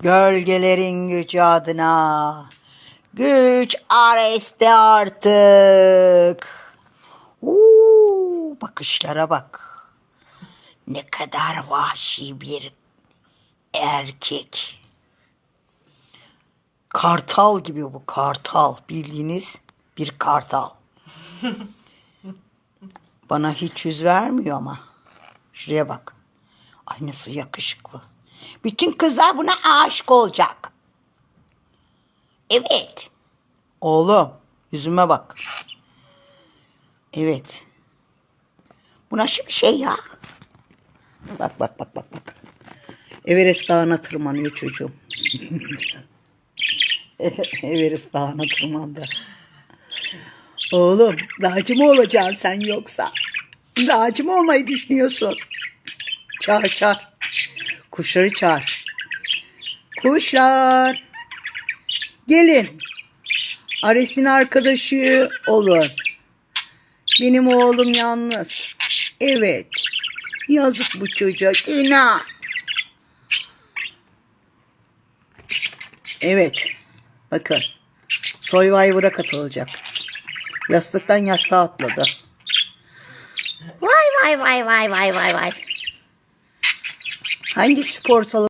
Gölgelerin gücü adına. Güç Ares'te artık. Uuu, bakışlara bak. Ne kadar vahşi bir erkek. Kartal gibi bu kartal. Bildiğiniz bir kartal. Bana hiç yüz vermiyor ama. Şuraya bak. Ay nasıl yakışıklı. Bütün kızlar buna aşık olacak. Evet. Oğlum yüzüme bak. Evet. Bu nasıl bir şey ya? Bak bak bak bak bak. Everest Dağı'na tırmanıyor çocuğum. Everest Dağı'na tırmandı. Oğlum dağcı mı olacaksın sen yoksa? Dağcı mı olmayı düşünüyorsun? Çağır çağır. Kuşları çağır. Kuşlar. Gelin. Ares'in arkadaşı olun. Benim oğlum yalnız. Evet. Yazık bu çocuğa. Günah. Evet. Bakın. Survivor'a katılacak. Yastıktan yastığa atladı. Vay vay vay vay vay vay vay. Hangi spor salonu?